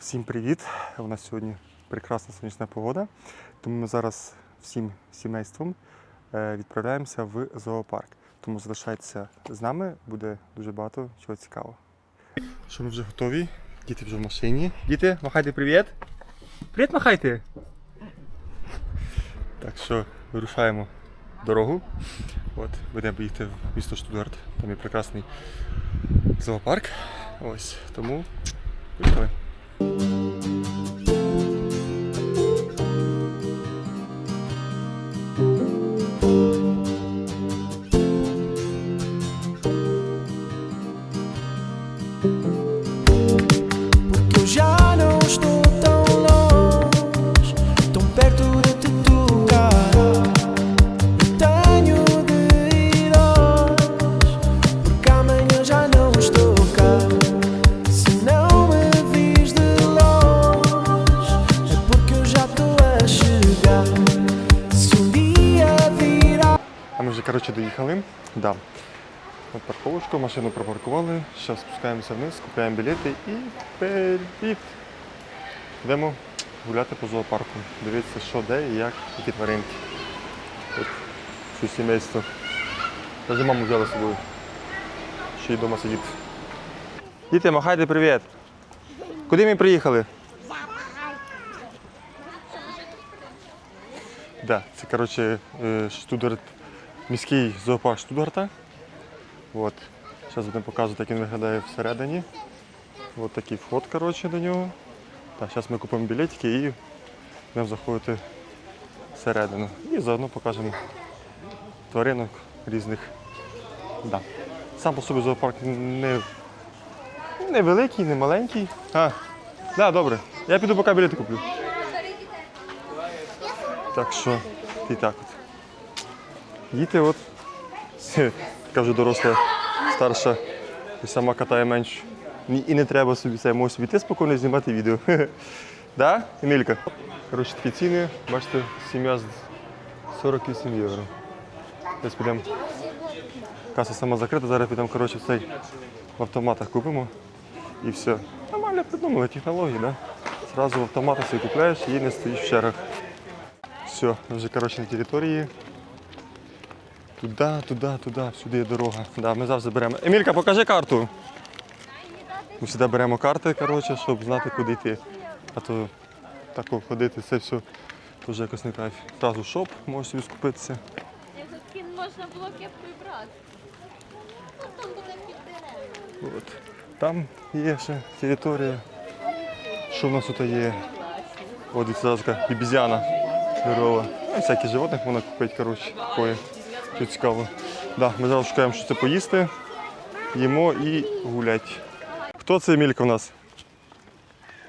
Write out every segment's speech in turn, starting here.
Всім привіт! У нас сьогодні прекрасна сонячна погода, тому ми зараз всім сімейством е, відправляємося в зоопарк. Тому залишайтеся з нами, буде дуже багато чого цікавого. Що ми вже готові? Діти вже в машині. Діти, махайте привіт! Привіт, махайте! Так що вирушаємо дорогу. От, будемо їхати в місто Штутгарт. Там є прекрасний зоопарк. Ось, тому поїхали. Коротше доїхали. Да. От парковочку, машину припаркували. Зараз спускаємося вниз, купуємо білети і вперед. Йдемо гуляти по зоопарку. Дивитися, що де і як, які тваринки. От все сімейство. Навіть маму взяла з собою. Ще й вдома сидить. Діти, махайте привіт. Куди ми приїхали? Да, це коротше е, Штутгарт, міський зоопарк Штутгарта. От. Зараз будемо показувати, як він виглядає всередині. От такий вход коротше, до нього. Так, зараз ми купимо білетики і будемо заходити всередину. І заодно покажемо тваринок різних. Да. Сам по собі зоопарк не, не великий, не маленький. А, да, добре. Я піду поки білети куплю. Так що, і так от. Діти от. Вже доросла, старша, і сама катає меншу. Ні- І не треба собі це, можеш собі ти спокійно знімати відео. Да, Емілька? Коротше, такі ціни, бачите, сім'я з 48 євро. Десь підемо. Каса сама закрита, зараз підемо коротше, в цей в автоматах купимо і все. Нормально придумали технології, да? Зразу в автоматах собі купляєш і не стоїш в чергах. Все, вже коротше на території. Туди, туди, туди, всюди є дорога. Да, ми завжди беремо. Емілька, покажи карту. Ми завжди беремо карти, коротше, щоб знати, куди йти. А то так ходити, це все теж якось не кайф. Зразу шоп, можеш собі скупитися. Якби можна було кепкою брати. Ну, там буде під. От. Там є ще територія. Що в нас тут є? От і така бібізяна здорова. Ну, і всякі животних можна купити, коротше, такое. Що цікаво. Да, ми зараз шукаємо, що це поїсти, їмо і гулять. Хто це Емілька в нас?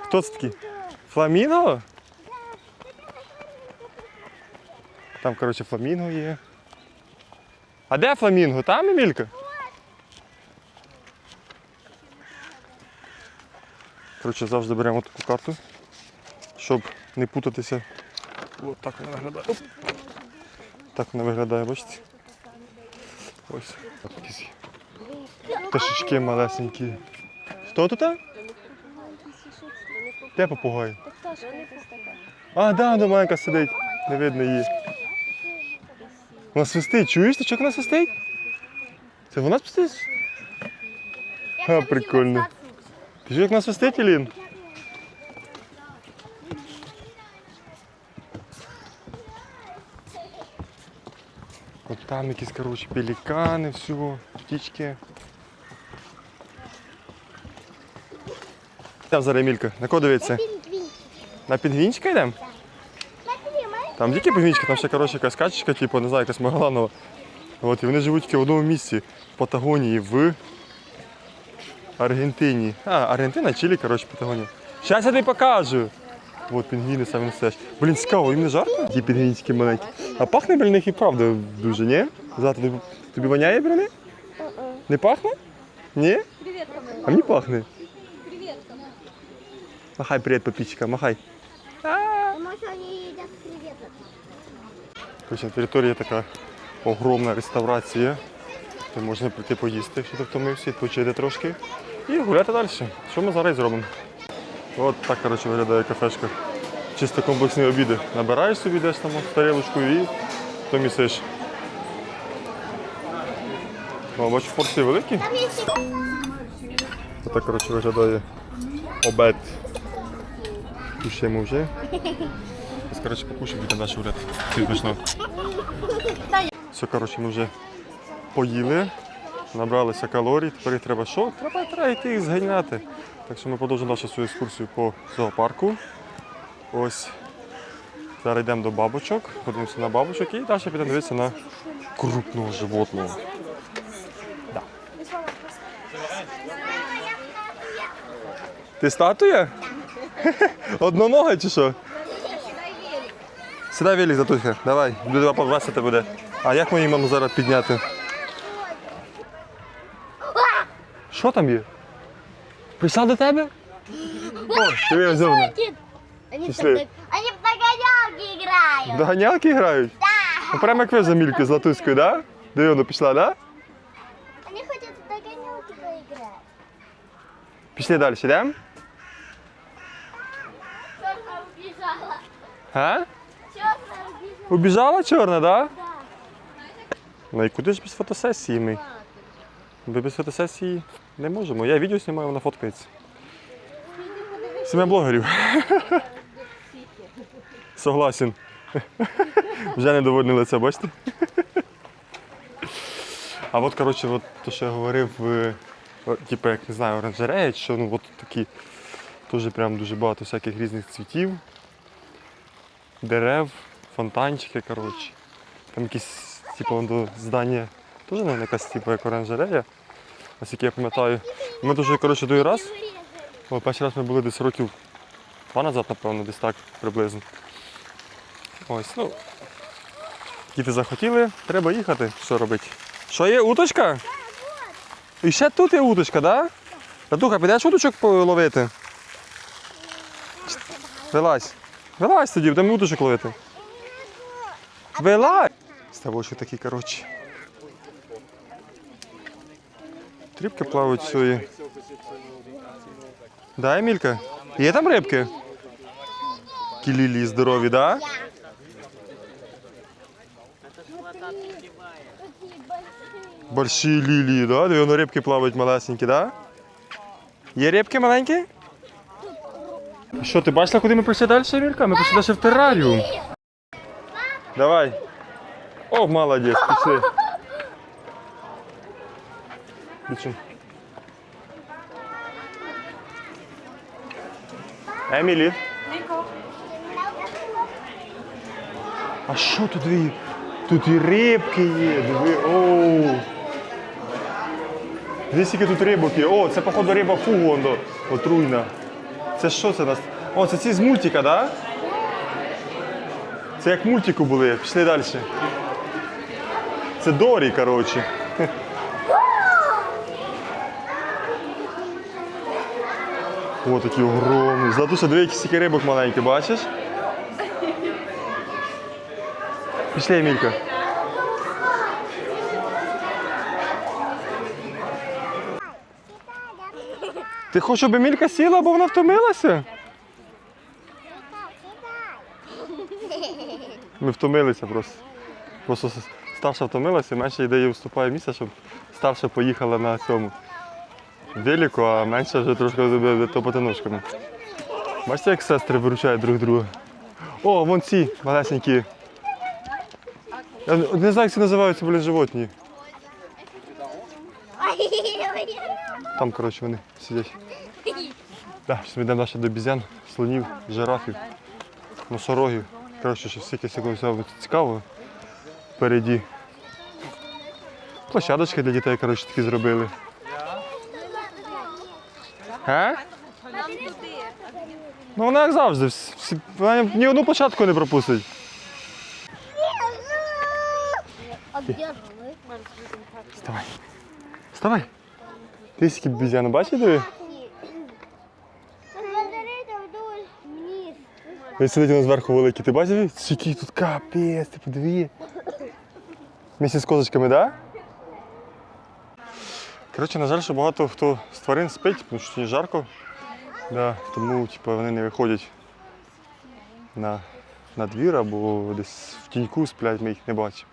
Хто це такий? Фламінго? Там, коротше, фламінго є. А де фламінго? Там Емілька? Коротше, завжди беремо таку карту, щоб не путатися. От так вона виглядає. Оп. Так вона виглядає, бачите? Ось. Якісь пташечки малесенькі. Хто тут? Де попугай? А, да, до маленька сидить. Не видно її. Вона свистить, чуєш, ти чого вона свистить? Це вона свистить? А, прикольно. Ти чуєш, як вона свистить, Елін? Там якісь, коротше, пелікани, все, птічки. Там зараз Емілька, на кого дивиться? На пінгвінчика йдемо? Там тільки пінгвінчики, там ще коротше, якась качечка, типу, не знаю, якась Магаланова. От, і вони живуть тільки в одному місці в Патагонії, в Аргентині. А, Аргентина, Чилі, коротше, Патагонія. Щас я тобі покажу. От пінгвіни саме несеш. Блін, цікаво, їм не жарко? Ті пінгвінчики маленькі. А пахне біля і правда дуже, ні? Злата, тобі, воняє них? Не пахне? Ні? А мені пахне. Махай привіт, попічка, махай. Короче, на території така огромна реставрація. Де можна прийти поїсти, якщо ти втомився, відпочити трошки і гуляти далі. Що ми зараз і зробимо? От так, коротше, виглядає кафешка. Чисто комплексні обіди. Набираєш собі десь там з тарілочкою і то місиш. О, бачу, порції великі. Отак, коротше, виглядає обед. Кушаємо вже. Коротше, покушаємо, йдемо далі уряд. Це смачно. Все, коротше, ми вже поїли, набралися калорій, тепер треба що? Треба, треба йти їх зганяти. Так що ми продовжимо нашу свою екскурсію по зоопарку. Ось. Зараз йдемо до бабочок, подивимося на бабочок і далі підемо дивитися на крупного животного. Да. Ти статуя? Однонога чи що? Сідай велик, Затуська, давай, буде весити буде. А як ми її маємо зараз підняти? Що там є? Прийшла до тебе? О, диви, зовна. Они, в дог- они в догонялки играют. Доганялки грають? Ну, прямо як ви за Мількою з Латуською, да? Диви, воно пішла, да? Они хотят в догонялки поиграть. Пішли далі, йдемо? Черная убежала. А? Черная убежала. Убіжала чорна, да? Ну і куди ж без фотосесії ми? Ми без фотосесії не можемо. Я відео знімаю, вона фоткається. Сім'я блогерів. Согласен. Вже недовольне лице, бачите? А от, коротше, от то, що я говорив, е, типу, як не знаю, оранжерея, що ну от такі теж прям дуже багато всяких різних цвітів, дерев, фонтанчики, коротше. Там якісь, типу, здання, теж не якась типу, як оранжерея. Наскільки я пам'ятаю. Ми дуже, коротше, другий раз. О, перший раз ми були десь років два назад, напевно, десь так приблизно. Ось, ну. Діти захотіли, треба їхати. Що робити? Що є уточка? І ще тут є уточка, так? Да? Татуха, підеш уточок половити? Вилазь. Вилазь тоді, будемо уточок ловити. Вилазь! Ставочі такі, коротше. Тріпки плавають сьогодні. Да, Емілька? Є там рибки? Кілілі здорові, да? Больші лілії, да? Де воно рибки плавають малесенькі, да? Є рибки маленькі? Що, ти бачила, куди ми прийшли далі, Емілька? Ми прийшли далі в тераріум. Давай. О, молодець, пішли. Біжи. Емілі. А що тут дві? Тут і рибки є, диви. Оу. Дивись, скільки тут рибок є. О, це походу риба фугу, отруйна. Це що це нас? О, це ці з мультика, так? Да? Це як мультику були, пішли далі. Це Дорі, коротше. О, такі огромні. Златуся, диви, які рибок маленьких, бачиш? Пішли, Емілька. Ти хочеш, щоб Емілька сіла, бо вона втомилася? Ми втомилися просто. Просто старша втомилася, менше ідеї вступає місце, щоб старша поїхала на цьому велику, а менша вже трошки топати ножками. Бачите, як сестри виручають друг друга. О, вон ці малесенькі. Я не знаю, як це називаються, блін, животні. Там, коротше, вони сидять. Да, зараз йдемо далі до бізян, слонів, жирафів, носорогів. Коротше, ще стільки всього всього впереді. Площадочки для дітей, коротше, такі зробили. А? Ну вона як завжди, всі- вона ні одну початку не пропустить. Вставай. Вставай. Ти скільки бізяна бачиш, диви? Він сидить у нас зверху великий. Ти бачиш? Скільки тут капець, ти подиви. Місці з козочками, так? Да? Коротше, на жаль, що багато хто з тварин спить, тому що сьогодні жарко. Да, тому типу, вони не виходять на, на двір або десь в тіньку сплять, ми їх не бачимо.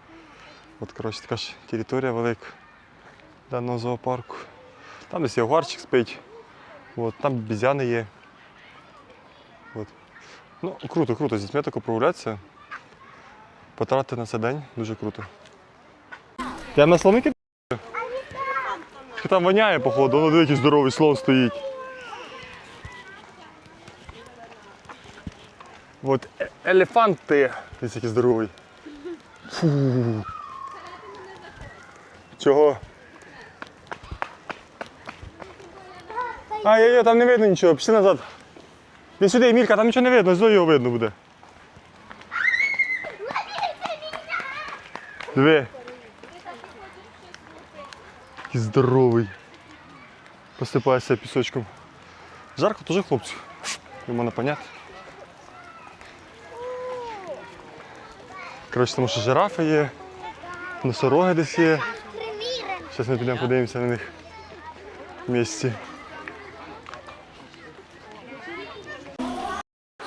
От, коротше, така ж територія велика даного зоопарку. Там десь ягуарчик спить, от, там бізяни є. От. Ну, круто, круто, з дітьми тако прогулятися. Потратити на це день дуже круто. Я на слоники там воняє, походу, воно якийсь здоровий слон стоїть. От е- елефанти. Дивіться, який здоровий. Фу. Чого? А, є, є, там не видно нічого, пішли назад. Іди сюди, Мілька, там нічого не видно, зо його видно буде. Диви. Який здоровий. Посипається пісочком. Жарко теж хлопцю. Не можна поняти. Коротше, тому що жирафи є, носороги десь є. Зараз ми підемо подивимося на них в місті.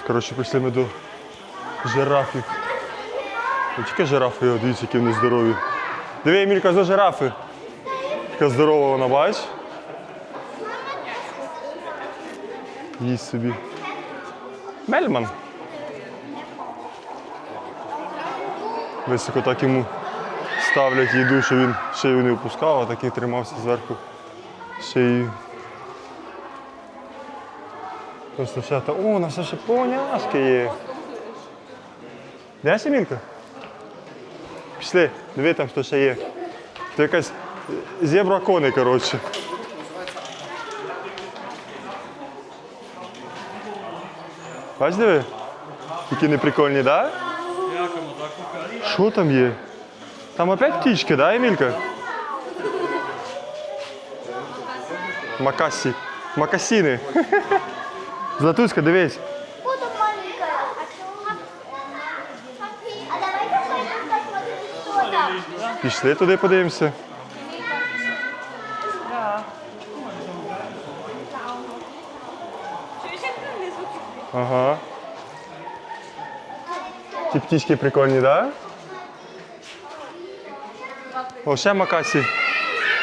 Коротше, прийшли ми до жирафів. Не тільки жирафи, дивіться, які вони здорові. Диви, Емілька, до жирафи. Така здорова вона, бачиш? Їсть собі. Мельман. Високо так йому ставлять їду, що він шию не опускав, а такий тримався зверху шиєю. Просто все та. О, у нас ще поняшки є. Де Семінка? Пішли, диви там, хто ще є. Це якась зебра кони, коротше. Бач, диви? Які неприкольні, так? Да? Що там є? Там опять птички, да, Емілька? Макасі. Макасіни. Златуська, дивись. Буду маленькая. А давайте пойдем там. Пішли туди подивимося. Ага. Ті птички прикольні, так? Да? О, ще макасі.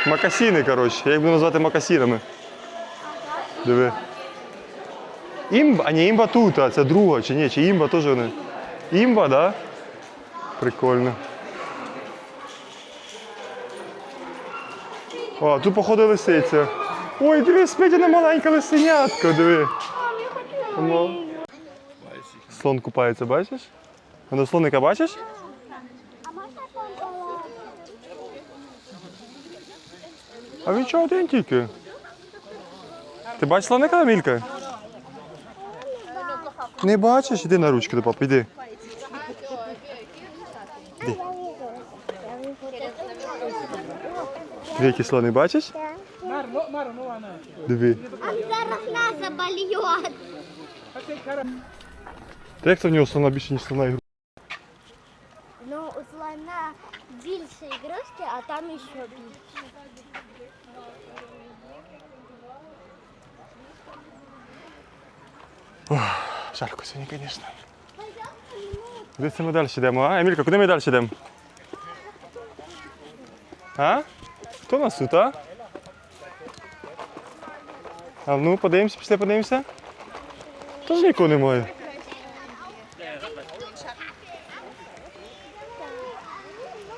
Макасіни, коротше. Я їх буду називати макасінами. Диви. Імба, а не імба тут, а це друга, чи ні? Чи імба теж вони? Імба? Да? Прикольно. О, тут походу лисиця. Ой, диви, спить вона маленька лисенятка, диви. Слон купається, бачиш? Воно слоника бачиш? А можно там А він чого один тільки? Ти бачиш слоника, Мілька? Не бачиш? Іди на ручки до папи, йди. Диви, які бачиш? Диви. А зараз нас забольет. Та як це в нього слона більше, ніж слона ігру? Ну, у слона більше ігрушки, а там ще більше. Жарко сьогодні, звісно. Це ми далі йдемо, а? Емілька, куди ми далі йдемо? А? Хто нас тут, а? А ну, подивимося, пішли подивимося. Тож нікого немає.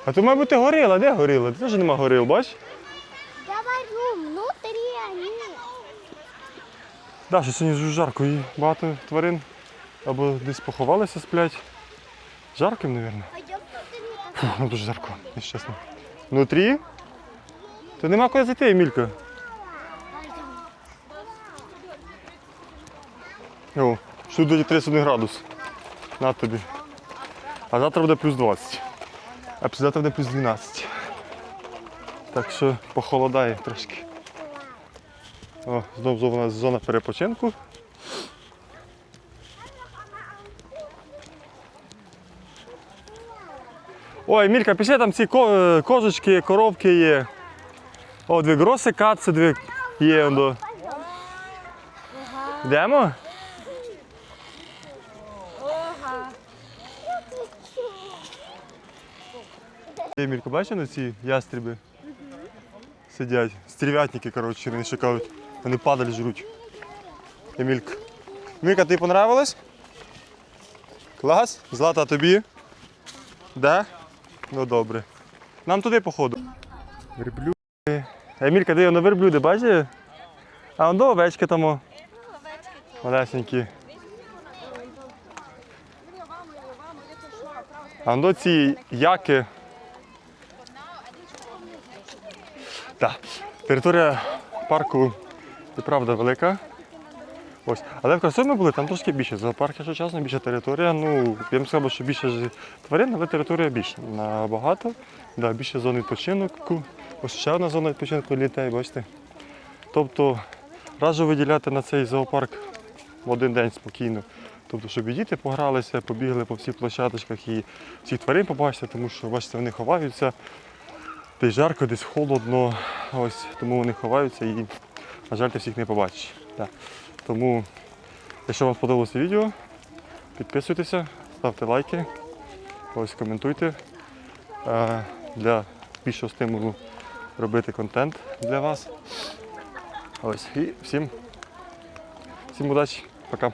А то, мабуть, ти горила. Де горила? Теж нема горил, бач? Говорю, внутрі вони. Да, що сьогодні дуже жарко і багато тварин або десь поховалися, сплять. Жарко. Фу, ну дуже жарко, якщо чесно. Внутрі? То нема куди зайти, Емілька. О, що тут 31 градус. На тобі. А завтра буде плюс 20. А післязавтра буде плюс 12. Так що похолодає трошки. О, знову у нас зона перепочинку. Ой, Мілька, пішли там ці ко- козочки, коровки є. О, дві гроси, каци, дві є. Йдемо? Емілько, бачиш на ці ястреби? Сидять. Стрівятники, коротше, ще кажуть. Вони падаль жруть. Емілька. Емілька, тобі понравилось? Клас? Злата, тобі? Да? Ну добре. Нам туди походу. Верблюди. Емілька, де на верблюди, бачиш? А он до овечки там. Малесенькі. А до ці яки. Так. Територія парку і правда велика. Ось. Але в Красові ми були, там трошки більше. Зоопарк, якщо чесно, більша територія. Ну, я б сказав, що більше тварин, але територія більше. Набагато. Да, більше зон відпочинку. Ось ще одна зона відпочинку для бачите. Тобто раджу виділяти на цей зоопарк в один день спокійно. Тобто, щоб і діти погралися, побігли по всіх площадочках і всіх тварин побачити, тому що бачите, вони ховаються. Десь жарко, десь холодно. Ось тому вони ховаються і, на жаль, ти всіх не побачиш. Так. Тому, якщо вам сподобалося відео, підписуйтеся, ставте лайки, ось коментуйте е, для більшого стимулу робити контент для вас. Ось і всім, всім удачі, пока.